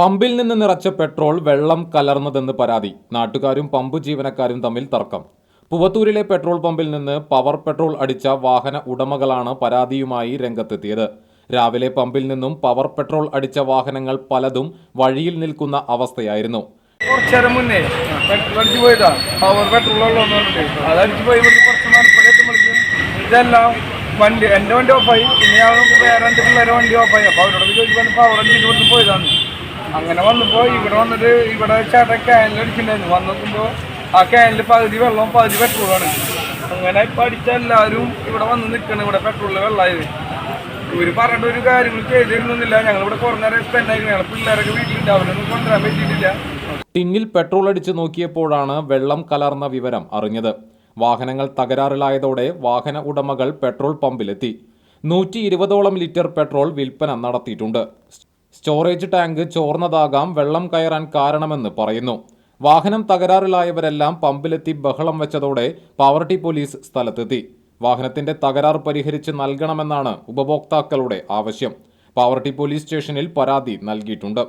പമ്പിൽ നിന്ന് നിറച്ച പെട്രോൾ വെള്ളം കലർന്നതെന്ന് പരാതി. നാട്ടുകാരും പമ്പ് ജീവനക്കാരും തമ്മിൽ തർക്കം. പുവത്തൂരിലെ പെട്രോൾ പമ്പിൽ നിന്ന് പവർ പെട്രോൾ അടിച്ച വാഹന ഉടമകളാണ് പരാതിയുമായി രംഗത്തെത്തിയത്. രാവിലെ പമ്പിൽ നിന്നും പവർ പെട്രോൾ അടിച്ച വാഹനങ്ങൾ പലതും വഴിയിൽ നിൽക്കുന്ന അവസ്ഥയായിരുന്നു. കുറച്ചേരം മുന്നേ പെട്രോൾ അടിച്ച് പോയതാ. പവർ പെട്രോൾ ഉള്ളതെന്ന് പറഞ്ഞിട്ട്. അതടിച്ച് പോയി ഇവിടെ കുറച്ച് ഇതെല്ലാം വണ്ടി എന്റെ വണ്ടി ഓഫായി പിന്നെ വേറെ രണ്ട് പിള്ളേരെ വണ്ടി ഓഫായി അപ്പോൾ അവരോട് ചോദിക്കാൻ പവർ അടിച്ചിട്ട് പോയതാണ് അങ്ങനെ വന്നപ്പോൾ ഇവിടെ വന്നിട്ട് ഇവിടെ ചേട്ടൻ ക്യാനിൽ അടിച്ചിട്ടുണ്ടായിരുന്നു. വന്ന് നോക്കുമ്പോൾ ആ ക്യാനിൽ പകുതി വെള്ളവും പകുതി പെട്രോളാണ് അങ്ങനെ ഇപ്പം അടിച്ച എല്ലാവരും ഇവിടെ വന്ന് നിൽക്കണം ഇവിടെ പെട്രോളിൽ വെള്ളമായത് ഇവർ പറഞ്ഞിട്ട് ഒരു കാര്യങ്ങൾ ചെയ്തിരുന്നില്ല ഞങ്ങൾ ഇവിടെ കുറേ നേരം സ്പെൻഡ് ആയിരുന്നു ഞങ്ങൾ പിള്ളേരൊക്കെ വീട്ടിലുണ്ട്. അവരൊന്നും കൊണ്ടുവരാൻ പറ്റിയിട്ടില്ല. ടിന്നിൽ പെട്രോൾ അടിച്ച് നോക്കിയപ്പോഴാണ് വെള്ളം കലർന്ന വിവരം അറിഞ്ഞത്. വാഹനങ്ങൾ തകരാറിലായതോടെ വാഹന ഉടമകൾ പെട്രോൾ പമ്പിലെത്തി നൂറ്റി ഇരുപതോളം ലിറ്റർ പെട്രോൾ വിൽപ്പന നടത്തിയിട്ടുണ്ട്. സ്റ്റോറേജ് ടാങ്ക് ചോർന്നതാകാം വെള്ളം കയറാൻ കാരണമെന്ന് പറയുന്നു. വാഹനം തകരാറിലായവരെല്ലാം പമ്പിലെത്തി ബഹളം വെച്ചതോടെ പാവർട്ടി പോലീസ് സ്ഥലത്തെത്തി. വാഹനത്തിന്റെ തകരാർ പരിഹരിച്ച് നൽകണമെന്നാണ് ഉപഭോക്താക്കളുടെ ആവശ്യം. പാവർട്ടി പോലീസ് സ്റ്റേഷനിൽ പരാതി നൽകിയിട്ടുണ്ട്.